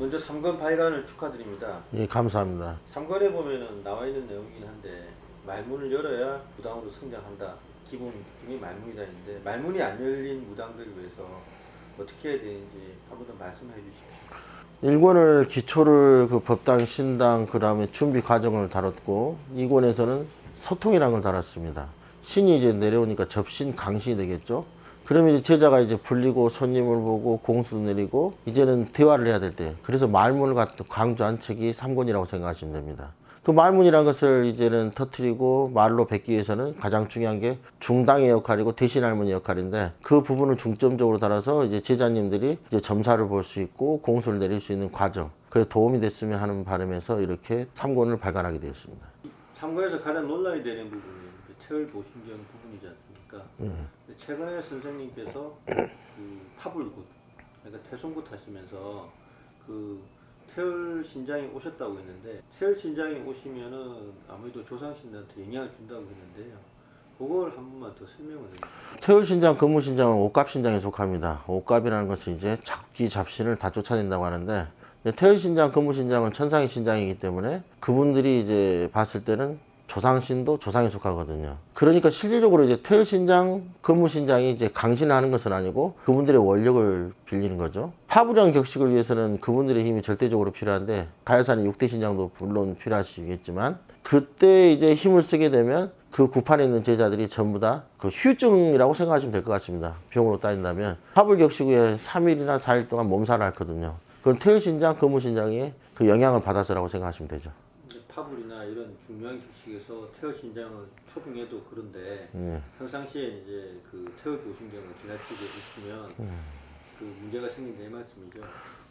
먼저 3권 발간을 축하드립니다. 예, 감사합니다. 3권에 보면은 나와 있는 내용이긴 한데 말문을 열어야 무당으로 성장한다. 기본 중에 말문이다 있는데 말문이 안 열린 무당들을 위해서 어떻게 해야 되는지 한번 더 말씀해 주십시오. 1권을 기초를 그 법당, 신당, 그 다음에 준비 과정을 다뤘고 2권에서는 소통이라는 걸 다뤘습니다. 신이 이제 내려오니까 접신, 강신이 되겠죠. 그러면 이제 제자가 이제 불리고 손님을 보고 공수 내리고 이제는 대화를 해야 될 때. 그래서 말문을 강조한 책이 3권이라고 생각하시면 됩니다. 그 말문이라는 것을 이제는 터트리고 말로 뱉기 위해서는 가장 중요한 게 중당의 역할이고 대신 할머니 역할인데 그 부분을 중점적으로 달아서 이제 제자님들이 이제 점사를 볼 수 있고 공수를 내릴 수 있는 과정 그에 도움이 됐으면 하는 바람에서 이렇게 3권을 발간하게 되었습니다. 3권에서 가장 논란이 되는 부분이 그 태열 보신 경 부분이지 않습니까? 최근에 선생님께서 그 파불굿, 그러니까 태송굿 하시면서 그 태열 신장이 오셨다고 했는데 태열 신장이 오시면은 아무래도 조상신들한테 영향을 준다고 했는데요. 그걸 한 번만 더 설명을 해주세요. 태울 신장, 근무신장은 옥갑 신장에 속합니다. 옥갑이라는 것은 이제 잡기, 잡신을 다 쫓아낸다고 하는데 이제 태울 신장, 근무신장은 천상의 신장이기 때문에 그분들이 이제 봤을 때는 조상신도 조상에 속하거든요. 그러니까 실질적으로 이제 태울신장, 근무신장이 이제 강신하는 것은 아니고 그분들의 원력을 빌리는 거죠. 파부량 격식을 위해서는 그분들의 힘이 절대적으로 필요한데 가야산의 육대 신장도 물론 필요하시겠지만 그때 이제 힘을 쓰게 되면 그 구판에 있는 제자들이 전부 다 그 휴증이라고 생각하시면 될 것 같습니다. 병으로 따진다면 화불격식 후에 3일이나 4일 동안 몸살을 앓거든요. 그건 태의신장, 근무신장이 그 영향을 받아서라고 생각하시면 되죠. 파불이나 이런 중요한 격식에서 태열 신장을 초빙해도 그런데 예. 평상시에 이제 그 태열 보신경을 지나치게 있으면 그 문제가 생긴다 이 말씀이죠.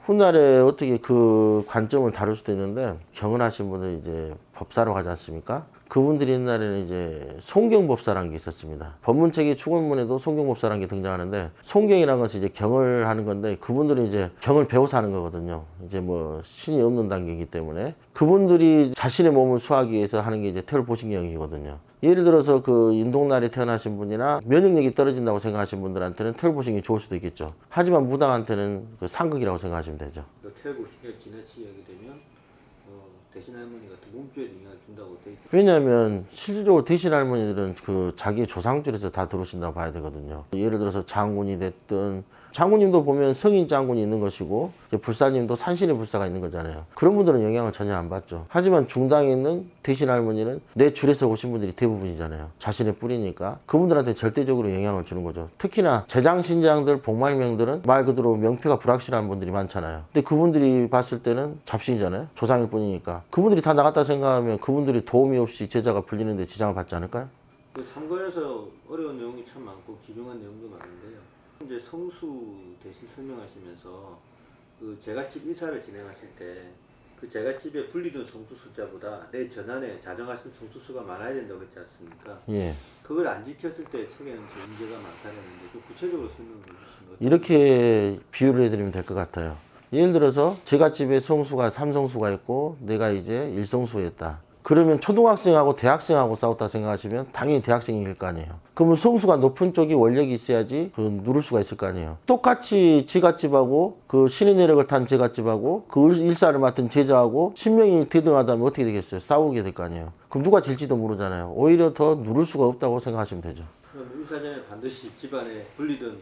훗날에 어떻게 그 관점을 다룰 수도 있는데 경을 하신 분들 이제 법사로 가지 않습니까? 그분들이 옛날에는 이제 송경법사라는 게 있었습니다. 법문책의 축원문에도 송경법사라는 게 등장하는데 송경이라는 것은 이제 경을 하는 건데 그분들은 이제 경을 배워서 하는 거거든요. 이제 뭐 신이 없는 단계이기 때문에 그분들이 자신의 몸을 수하기 위해서 하는 게 이제 태울보신경이거든요. 예를 들어서 그 인동날에 태어나신 분이나 면역력이 떨어진다고 생각하시는 분들한테는 태울보신경이 좋을 수도 있겠죠. 하지만 무당한테는 그 상극이라고 생각하시면 되죠. 그 태열 보신경 지나치게 되면 어, 대신 할머니 같은 몸주에 영향을 준다고 돼 있죠. 왜냐하면 실질적으로 대신 할머니들은 그 자기 조상줄에서 다 들어오신다고 봐야 되거든요. 예를 들어서 장군이 됐든 장군님도 보면 성인 장군이 있는 것이고 불사님도 산신의 불사가 있는 거잖아요. 그런 분들은 영향을 전혀 안 받죠. 하지만 중당에 있는 대신 할머니는 내 줄에 서 오신 분들이 대부분이잖아요. 자신의 뿌리니까 그분들한테 절대적으로 영향을 주는 거죠. 특히나 재장 신장들, 복말명들은 말 그대로 명패가 불확실한 분들이 많잖아요. 근데 그분들이 봤을 때는 잡신이잖아요. 조상일 뿐이니까. 그분들이 다 나갔다 생각하면 그분들이 도움이 없이 제자가 불리는데 지장을 받지 않을까요? 그 3권에서 어려운 내용이 참 많고 기중한 내용도 많은데요. 이제 성수 대신 설명하시면서 그 제갓집 이사를 진행하실 때 그 제갓집에 불리던 성수 숫자보다 내 전환에 자정하신 성수 수가 많아야 된다고 했지 않습니까? 예. 그걸 안 지켰을 때 책에는 저 문제가 많다는데 좀 구체적으로 설명해 주시면 이렇게 비유를 해드리면 될 것 같아요. 예를 들어서 제가 집에 성수가 삼성수가 있고 내가 이제 일성수였다. 그러면 초등학생하고 대학생하고 싸웠다 생각하시면 당연히 대학생이 이길 거 아니에요. 그러면 성수가 높은 쪽이 원력이 있어야지 그 누를 수가 있을 거 아니에요. 똑같이 제갓집하고 그 신의 내력을 탄 제갓집하고 그 일사를 맡은 제자하고 신명이 대등하다면 어떻게 되겠어요? 싸우게 될 거 아니에요. 그럼 누가 질지도 모르잖아요. 오히려 더 누를 수가 없다고 생각하시면 되죠. 그럼 의사전에 반드시 집안에 불리던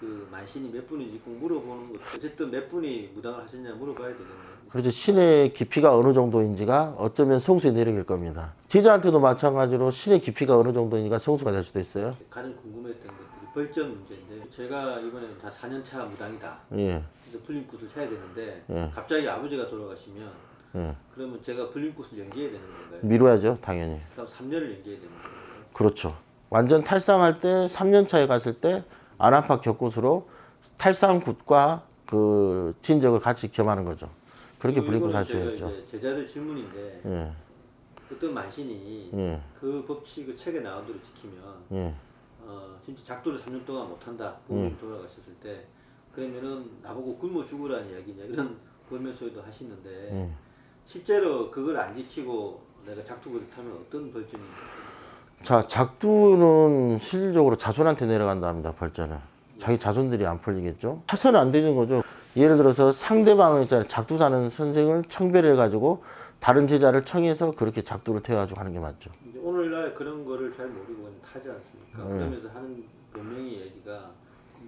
그 만신이 몇 분인지 꼭 물어보는 것 어쨌든 몇 분이 무당을 하셨냐 물어봐야 되겠네요. 그렇죠. 신의 깊이가 어느 정도인지가 어쩌면 성수의 내력일 겁니다. 제자한테도 마찬가지로 신의 깊이가 어느 정도인지가 성수가 될 수도 있어요. 가장 궁금했던 것들이 벌점 문제인데 제가 이번에 다 4년차 무당이다. 예, 그래서 불림굿을 해야 되는데 예. 갑자기 아버지가 돌아가시면 예. 그러면 제가 불림굿을 연기해야 되는 건가요? 미뤄야죠, 당연히. 그럼 3년을 연기해야 되는 거예요. 그렇죠. 완전 탈상할 때 3년 차에 갔을 때 안압박 격굿으로 탈상 굿과 그 진적을 같이 겸하는 거죠. 그렇게 제가 하셔야죠. 이제 제자들 질문인데 예, 어떤 만신이 예, 그 법칙을 책에 나온 대로 지키면 예. 어, 진짜 작도를 3년 동안 못한다. 부모님 음. 돌아가셨을 때 그러면은 나보고 굶어 죽으라는 이야기냐 이런 볼멘 소리도 하시는데 예. 실제로 그걸 안 지키고 내가 작두를 타면 어떤 벌점이 자, 작두는 실질적으로 자손한테 내려간다 합니다, 벌자는. 자기 자손들이 안 풀리겠죠. 차선은 안 되는 거죠. 예를 들어서 있잖아요. 작두사는 선생을 청배를 해가지고 다른 제자를 청해서 그렇게 작두를 태워가지고 하는 게 맞죠. 오늘날 그런 거를 잘 모르고 그냥 타지 않습니까? 네. 그러면서 하는 변명의 얘기가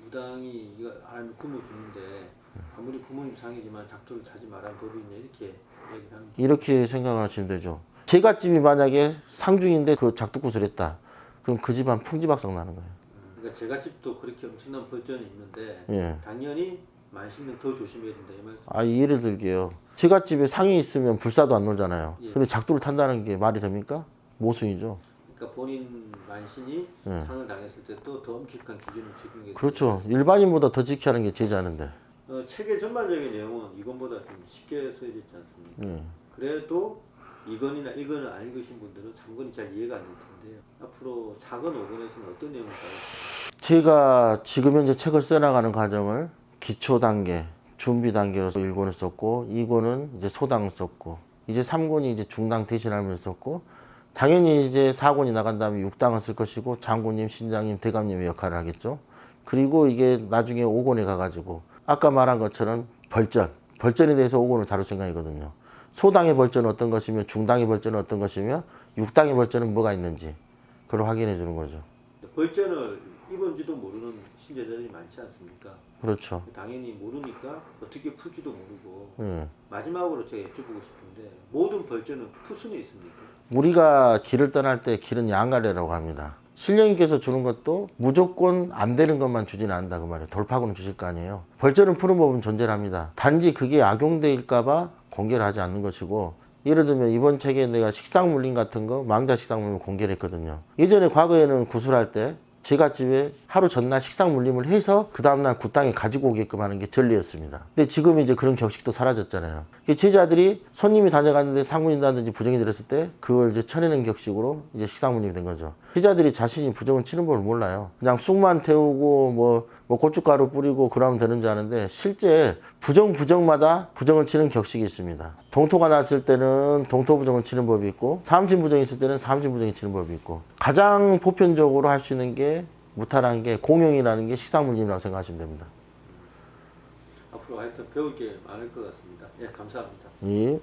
무당이 이거 안 굶어 죽는데 아무리 부모님 상이지만 작두를 타지 말라는 법이 있냐 이렇게 얘기를 합니다. 이렇게 생각을 하시면 되죠. 제갓집이 만약에 상중인데 그 작두굿을 했다. 그럼 그 집안 풍지박상 나는 거예요. 그러니까 제가 집도 그렇게 엄청난 벌전이 있는데 예. 당연히 만신은 더 조심해야 된다 이 말씀. 아, 예를 들게요. 제갓집에 상이 있으면 불사도 안 놀잖아요. 예. 근데 작두를 탄다는 게 말이 됩니까? 모순이죠. 그러니까 본인 만신이 예. 상을 당했을 때 또 더 엄격한 기준을 지키는 게 그렇죠. 일반인보다 더 지켜야 하는 게 제자는데. 어, 책의 전반적인 내용은 이건보다 좀 쉽게 써져 있지 않습니까? 예. 그래도 이건이나 이건을 안 읽으신 분들은 3건이 잘 이해가 안 될 텐데요. 앞으로 4건, 5건에서는 어떤 내용을 다룰까요? 제가 지금 현재 책을 써나가는 과정을 기초 단계, 준비 단계로서 1권을 썼고, 2권은 이제 소당 썼고, 이제 3권이 이제 중당 대신하면서 썼고, 당연히 이제 4권이 나간 다음에 6당을 쓸 것이고, 장군님, 신장님, 대감님의 역할을 하겠죠. 그리고 이게 나중에 5권에 가가지고, 아까 말한 것처럼 벌전, 벌전에 대해서 5권을 다룰 생각이거든요. 소당의 벌전은 어떤 것이며, 중당의 벌전은 어떤 것이며, 6당의 벌전은 뭐가 있는지, 그걸 확인해 주는 거죠. 벌전을 입은지도 모르는 신제자들이 많지 않습니까? 그렇죠. 당연히 모르니까 어떻게 풀지도 모르고 예. 마지막으로 제가 여쭤보고 싶은데 모든 벌전은 풀 수는 있습니까? 우리가 길을 떠날 때 길은 양갈래라고 합니다. 신령님께서 주는 것도 무조건 안 되는 것만 주지는 않는다 그 말이에요. 돌파구는 주실 거 아니에요. 벌전을 푸는 법은 존재를 합니다. 단지 그게 악용될까봐 공개를 하지 않는 것이고 예를 들면 이번 책에 내가 식상물림 같은 거 망자 식상물림 공개를 했거든요. 예전에 과거에는 구술할 때 제가 집에 하루 전날 식상 물림을 해서 그 다음날 굿당에 가지고 오게끔 하는 게 전례였습니다. 근데 지금 이제 그런 격식도 사라졌잖아요. 제자들이 손님이 다녀갔는데 상문이라든지 부정이 들었을 때 그걸 이제 쳐내는 격식으로 이제 식상 물림이 된 거죠. 제자들이 자신이 부정을 치는 법을 몰라요. 그냥 쑥만 태우고 뭐, 뭐 고춧가루 뿌리고 그러면 되는 줄 아는데 실제 부정 부정마다 부정을 치는 격식이 있습니다. 동토가 났을 때는 동토 부정을 치는 법이 있고 삼신 부정이 있을 때는 삼신 부정이 치는 법이 있고 가장 보편적으로 할 수 있는 게 무탈한 게 공용이라는 게 식상물림이라고 생각하시면 됩니다. 앞으로 하여튼 배울 게 많을 것 같습니다. 예, 감사합니다. 예.